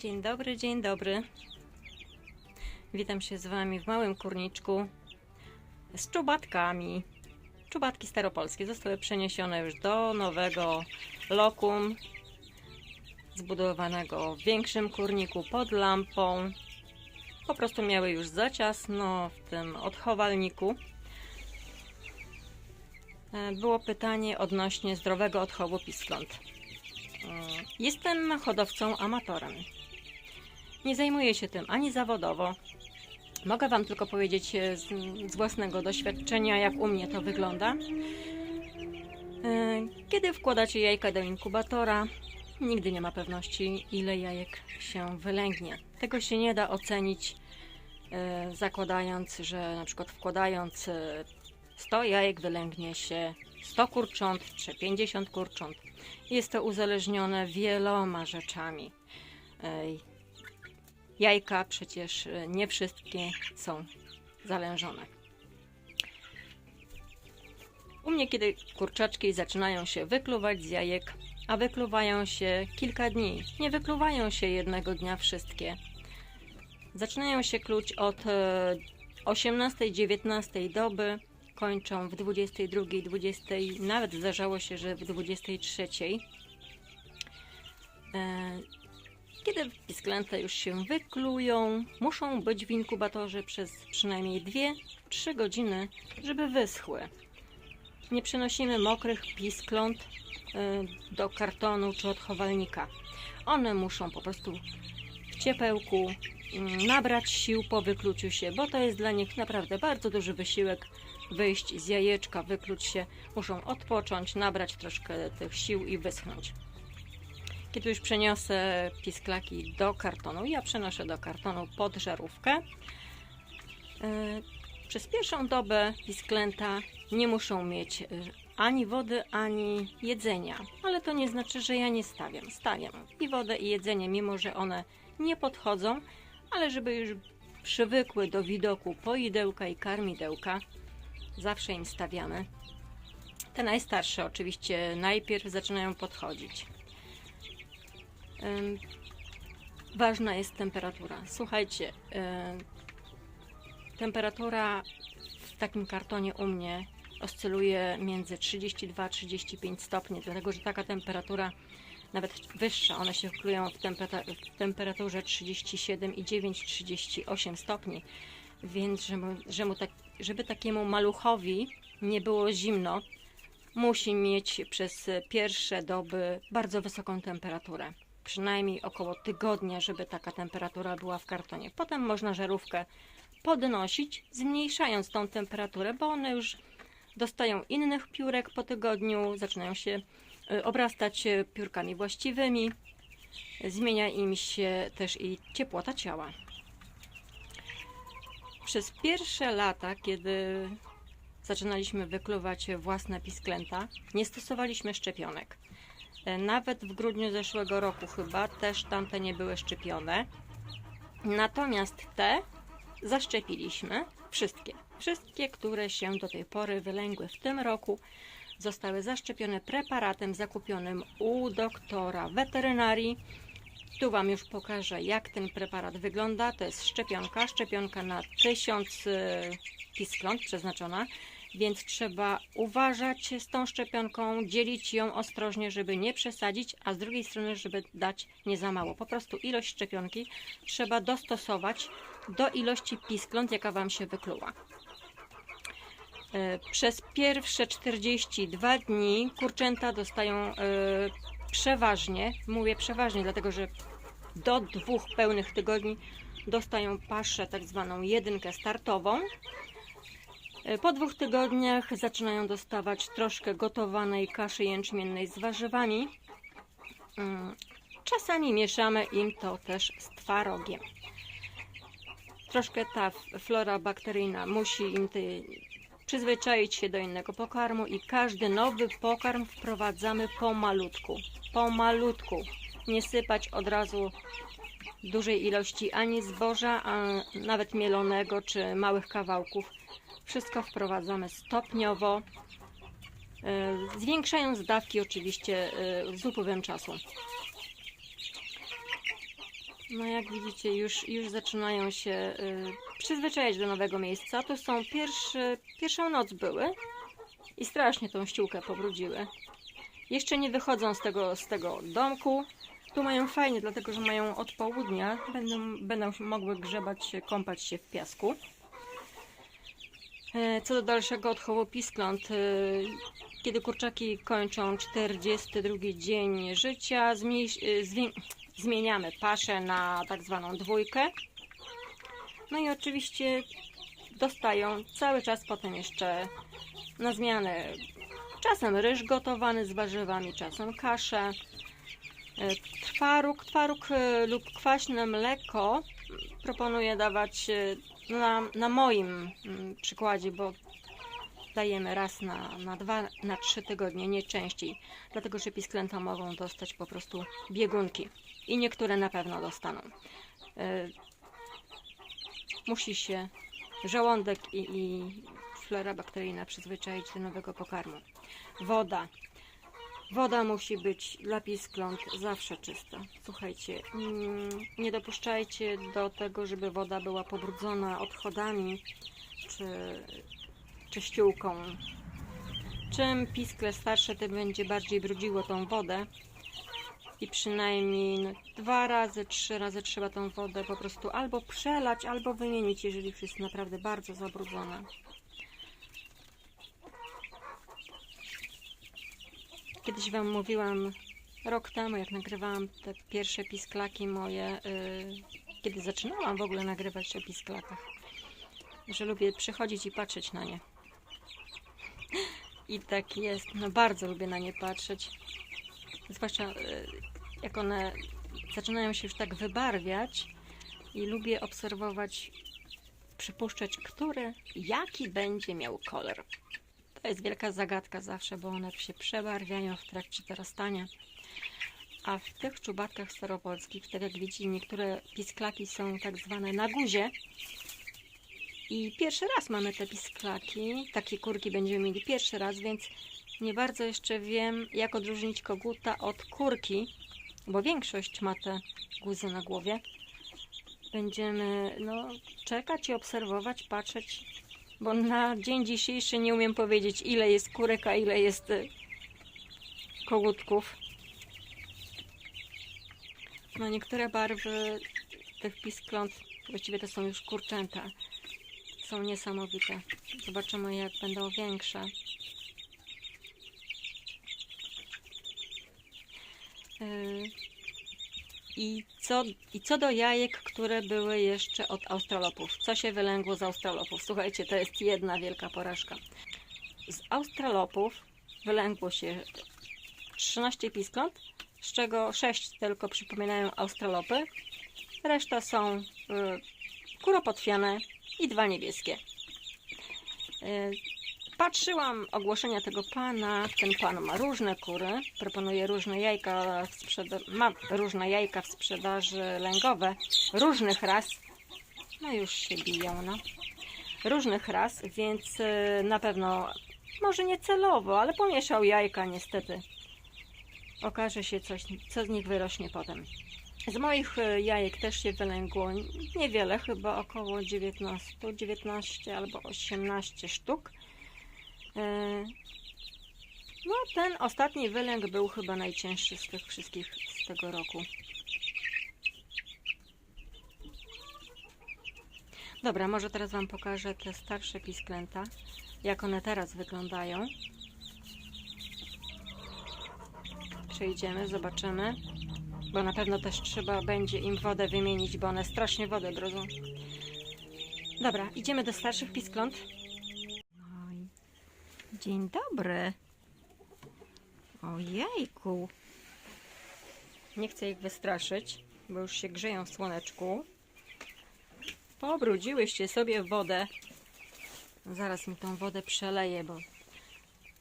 Dzień dobry, dzień dobry. Witam się z Wami w małym kurniczku z czubatkami. Czubatki staropolskie zostały przeniesione już do nowego lokum zbudowanego w większym kurniku pod lampą. Po prostu miały już za ciasno w tym odchowalniku. E, Było pytanie odnośnie zdrowego odchowu piskląt. Mm, Jestem hodowcą amatorem. Nie zajmuję się tym ani zawodowo. Mogę Wam tylko powiedzieć e, z, z własnego doświadczenia, jak u mnie to wygląda. E, Kiedy wkładacie jajka do inkubatora, nigdy nie ma pewności, ile jajek się wylęgnie. Tego się nie da ocenić, e, zakładając, że na przykład wkładając e, 100 jajek wylęgnie się 100 kurcząt czy 50 kurcząt. Jest to uzależnione wieloma rzeczami. Jajka przecież e, nie wszystkie są zalężone. U mnie, kiedy kurczaczki zaczynają się wykluwać z jajek, a wykluwają się kilka dni, nie wykluwają się jednego dnia wszystkie. Zaczynają się kluć od e, 18-19 doby, kończą w 22, 20, nawet zdarzało się, że w 23. E, Kiedy pisklęta już się wyklują, muszą być w inkubatorze przez przynajmniej 2-3 godziny, żeby wyschły. Nie przenosimy mokrych piskląt e, do kartonu czy odchowalnika. One muszą po prostu w ciepełku mm, nabrać sił po wykluciu się, bo to jest dla nich naprawdę bardzo duży wysiłek wyjść z jajeczka, wykluć się. Muszą odpocząć, nabrać troszkę tych sił i wyschnąć. Kiedy już przeniosę pisklaki do kartonu, ja przenoszę do kartonu pod żarówkę. Yy, Przez pierwszą dobę pisklęta nie muszą mieć yy, ani wody, ani jedzenia, ale to nie znaczy, że ja nie stawiam. Stawiam i wodę, i jedzenie, mimo że one nie podchodzą, ale żeby już przywykły do widoku poidełka i karmidełka, zawsze im stawiamy. Te najstarsze oczywiście najpierw zaczynają podchodzić. Ważna jest temperatura. Słuchajcie, temperatura w takim kartonie u mnie oscyluje między 32 a 35 stopni, dlatego że taka temperatura nawet wyższa, one się wklują w, tempera- w temperaturze 37,9-38 stopni, więc żeby, że mu tak, żeby takiemu maluchowi nie było zimno, musi mieć przez pierwsze doby bardzo wysoką temperaturę. Przynajmniej około tygodnia, żeby taka temperatura była w kartonie. Potem można żarówkę podnosić, zmniejszając tą temperaturę, bo one już dostają innych piórek po tygodniu, zaczynają się y, obrastać y, piórkami właściwymi, zmienia im się też i ciepłota ciała. Przez pierwsze lata, kiedy zaczynaliśmy wykluwać własne pisklęta, nie stosowaliśmy szczepionek. E, Nawet w grudniu zeszłego roku chyba też tamte nie były szczepione. Natomiast te zaszczepiliśmy wszystkie. Wszystkie, które się do tej pory wylęgły w tym roku, zostały zaszczepione preparatem zakupionym u doktora weterynarii. Tu Wam już pokażę, jak ten preparat wygląda. To jest szczepionka, szczepionka na 1000 e, piskląt przeznaczona, więc trzeba uważać z tą szczepionką, dzielić ją ostrożnie, żeby nie przesadzić, a z drugiej strony, żeby dać nie za mało. Po prostu ilość szczepionki trzeba dostosować do ilości piskląt, jaka Wam się wykluła. E, Przez pierwsze 42 dni kurczęta dostają e, przeważnie, mówię przeważnie, dlatego że do dwóch pełnych tygodni dostają paszę, tak zwaną jedynkę startową. E, Po dwóch tygodniach zaczynają dostawać troszkę gotowanej kaszy jęczmiennej z warzywami. Mm, Czasami mieszamy im to też z twarogiem. Troszkę ta flora bakteryjna musi im przyzwyczaić się do innego pokarmu i każdy nowy pokarm wprowadzamy pomalutku. Pomalutku. Nie sypać od razu dużej ilości ani zboża, a nawet mielonego czy małych kawałków. Wszystko wprowadzamy stopniowo, e, zwiększając dawki oczywiście e, z upływem czasu. No jak widzicie, już, już zaczynają się y, przyzwyczajać do nowego miejsca. To są pierwszy, pierwszą noc były i strasznie tą ściółkę pobrudziły. Jeszcze nie wychodzą z tego, z tego domku. Tu mają fajnie, dlatego że mają od południa. Będą, będą mogły grzebać się, kąpać się w piasku. E, Co do dalszego odchowu piskląt, e, kiedy kurczaki kończą 42 dzień życia, e, zmieniamy paszę na tak zwaną dwójkę. No i oczywiście dostają cały czas potem jeszcze na zmianę czasem ryż gotowany z warzywami, czasem kaszę. Twaróg, twaróg lub kwaśne mleko proponuję dawać na, na moim mm, przykładzie, bo dajemy raz na, na dwa, na trzy tygodnie, nie częściej, dlatego że pisklęta mogą dostać po prostu biegunki i niektóre na pewno dostaną. E, Musi się żołądek i, i flora bakteryjna przyzwyczaić do nowego pokarmu. Woda. Woda musi być dla piskląt zawsze czysta. Słuchajcie, mm, nie dopuszczajcie do tego, żeby woda była pobrudzona odchodami czy, czy ściółką. Czym piskle starsze, tym będzie bardziej brudziło tą wodę. I przynajmniej no, dwa razy, trzy razy trzeba tą wodę po prostu albo przelać, albo wymienić, jeżeli już jest naprawdę bardzo zabrudzona. Kiedyś Wam mówiłam rok temu, jak nagrywałam te pierwsze pisklaki moje, yy, kiedy zaczynałam w ogóle nagrywać o pisklakach, że lubię przychodzić i patrzeć na nie. I tak jest, no bardzo lubię na nie patrzeć. Zwłaszcza yy, jak one zaczynają się już tak wybarwiać i lubię obserwować, przypuszczać, który, jaki będzie miał kolor. To jest wielka zagadka zawsze, bo one się przebarwiają w trakcie dorastania. A w tych czubatkach staropolskich, tak jak widzicie, niektóre pisklaki są tak zwane na guzie. I pierwszy raz mamy te pisklaki. Takie kurki będziemy mieli pierwszy raz, więc nie bardzo jeszcze wiem, jak odróżnić koguta od kurki, bo większość ma te guzy na głowie. Będziemy no, czekać i obserwować, patrzeć, bo na dzień dzisiejszy nie umiem powiedzieć, ile jest kurek, a ile jest y, kogutków. No niektóre barwy tych piskląt, właściwie to są już kurczęta, są niesamowite. Zobaczymy jak będą większe. Yy, I co, I co do jajek, które były jeszcze od australopów. Co się wylęgło z australopów? Słuchajcie, to jest jedna wielka porażka. Z australopów wylęgło się 13 piskląt, z czego 6 tylko przypominają australopy. Reszta są y, kuropotwiane i dwa niebieskie. Y, Patrzyłam ogłoszenia tego pana. Ten pan ma różne kury, proponuje różne jajka w sprzeda- ma różne jajka w sprzedaży lęgowe, różnych ras. No już się biją, no. Różnych ras, więc y, na pewno, może nie celowo, ale pomieszał jajka niestety. Okaże się coś, co z nich wyrośnie potem. Z moich y, jajek też się wylęgło niewiele, chyba około 19, 19 albo 18 sztuk. E, No, ten ostatni wylęk był chyba najcięższy z tych wszystkich z tego roku. Dobra, może teraz Wam pokażę te starsze pisklęta, jak one teraz wyglądają. Przejdziemy, zobaczymy, bo na pewno też trzeba będzie im wodę wymienić, bo one strasznie wodę brodzą. Dobra, idziemy do starszych piskląt. Dzień dobry. Ojejku. Nie chcę ich wystraszyć, bo już się grzeją w słoneczku. Pobrudziłyście sobie wodę. Zaraz mi tą wodę przeleję, bo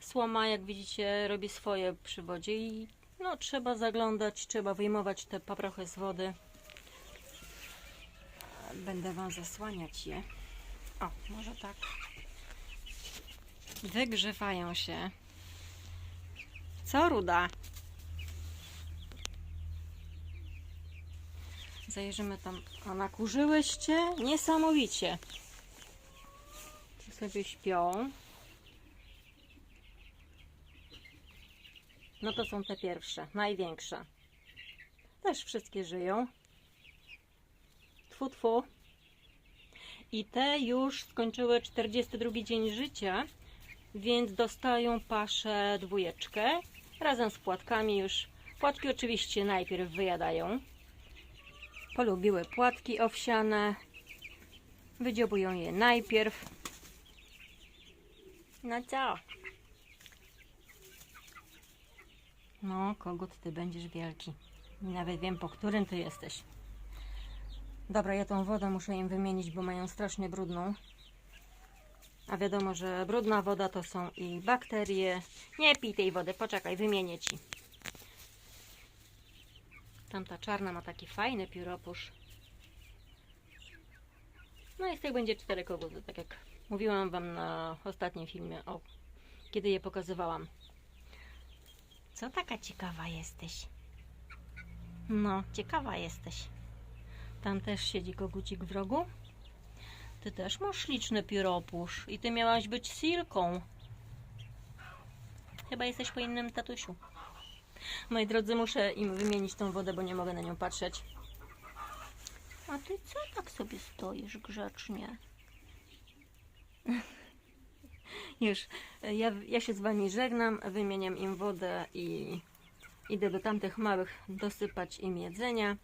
słoma, jak widzicie, robi swoje przy wodzie i no, trzeba zaglądać, trzeba wyjmować te paprochy z wody. Będę Wam zasłaniać je. O, może tak. Wygrzewają się. Co ruda? Zajrzymy tam. A nakurzyłyście? Niesamowicie. Tu sobie śpią. No to są te pierwsze, największe. Też wszystkie żyją. Tfu, tfu. I te już skończyły 42 dzień życia, więc dostają paszę dwójeczkę razem z płatkami już. Płatki oczywiście najpierw wyjadają. Polubiły płatki owsiane. Wydziobują je najpierw. No co? No, kogut, ty będziesz wielki. Nawet wiem, po którym ty jesteś. Dobra, ja tą wodę muszę im wymienić, bo mają strasznie brudną. A wiadomo, że brudna woda to są i bakterie. Nie pij tej wody, poczekaj, wymienię ci. Tamta czarna ma taki fajny pióropusz. No i z tych będzie cztery koguty, tak jak mówiłam Wam na ostatnim filmie, o, kiedy je pokazywałam. Co taka ciekawa jesteś? No, ciekawa jesteś. Tam też siedzi kogucik w rogu. Ty też masz śliczny pióropusz i ty miałaś być silką. Chyba jesteś po innym tatusiu. Moi drodzy, muszę im wymienić tą wodę, bo nie mogę na nią patrzeć. A ty co tak sobie stoisz grzecznie? Już, ja, ja się z wami żegnam, wymieniam im wodę i idę do tamtych małych dosypać im jedzenia.